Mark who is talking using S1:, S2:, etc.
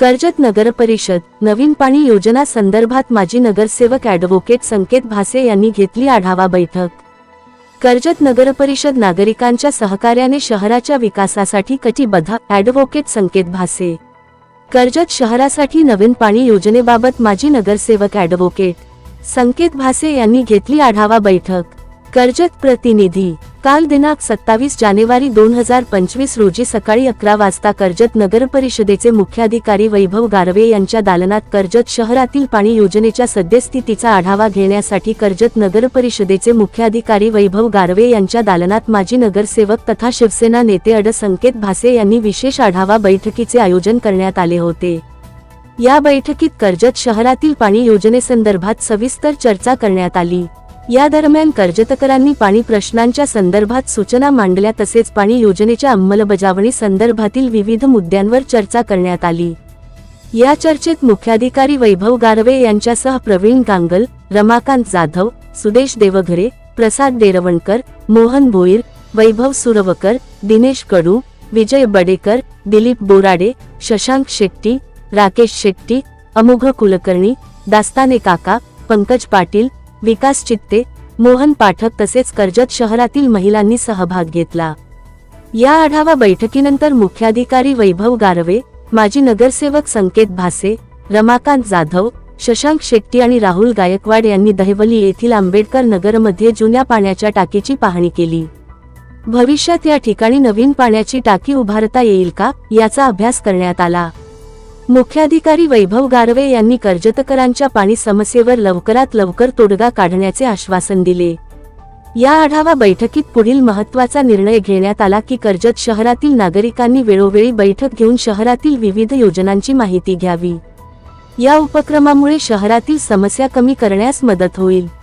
S1: कर्जत नगर परिषद नवीन पाणी योजना संदर्भात माजी नगरसेवक ॲडव्होकेट संकेत भासे यांनी घेतली आढावा बैठक. कर्जत नगर परिषद नागरिकांच्या सहकार्याने शहराच्या विकासासाठी कटिबद्ध ॲडव्होकेट संकेत भासे. कर्जत शहरासाठी नवीन पाणी योजनेबाबत माजी नगरसेवक ॲडव्होकेट संकेत भासे यांनी घेतली आढावा बैठक. कर्जत प्रतिनिधी काल दिनांक सत्तावीस जानेवारी दोन हजार पंचवीस रोजी सकाळी अकरा वाजता कर्जत नगर परिषदेचे मुख्याधिकारी वैभव गारवे यांच्या दालनात कर्जत शहरातील पाणी योजनेच्या सद्यस्थितीचा आढावा घेण्यासाठी कर्जत नगर परिषदेचे मुख्याधिकारी वैभव गारवे यांच्या दालनात माजी नगरसेवक तथा शिवसेना नेते अड संकेत भासे यांनी विशेष आढावा बैठकीचे आयोजन करण्यात आले होते. या बैठकीत कर्जत शहरातील पाणी योजनेसंदर्भात सविस्तर चर्चा करण्यात आली. या दरम्यान कर्जतकरांनी पाणी प्रश्नांच्या संदर्भात सूचना मांडल्या तसेच पाणी योजनेच्या अंमलबजावणी संदर्भातील विविध मुद्द्यांवर चर्चा करण्यात आली. या चर्चेत मुख्याधिकारी वैभव गारवे यांच्यासह प्रवीण गांगल रमाकांत जाधव सुदेश देवघरे प्रसाद डेरवणकर मोहन भोईर वैभव सुरवकर दिनेश कडू विजय बडेकर दिलीप बोराडे शशांक शेट्टी राकेश शेट्टी अमोघ कुलकर्णी दास्ताने काका पंकज पाटील विकास चित्ते मोहन पाठक तसेच कर्जत शहरातील महिलांनी सहभाग घेतला. या आढावा बैठकीनंतर मुख्याधिकारी वैभव गारवे माजी नगरसेवक संकेत भासे रमाकांत जाधव शशांक शेट्टी आणि राहुल गायकवाड यांनी दहिवली येथील आंबेडकर नगरमध्ये जुन्या पाण्याच्या टाकीची पाहणी केली. भविष्यात या ठिकाणी नवीन पाण्याची टाकी उभारता येईल का याचा अभ्यास करण्यात आला. मुख्याधिकारी वैभव गारवे यांनी कर्जतकरांच्या पाणी समस्येवर लवकरात लवकर तोडगा काढण्याचे आश्वासन दिले. या आढावा बैठकीत पुढील महत्त्वाचा निर्णय घेण्यात आला की कर्जत शहरातील नागरिकांनी वेळोवेळी बैठक घेऊन शहरातील विविध योजनांची माहिती घ्यावी. या उपक्रमामुळे शहरातील समस्या कमी करण्यास मदत होईल.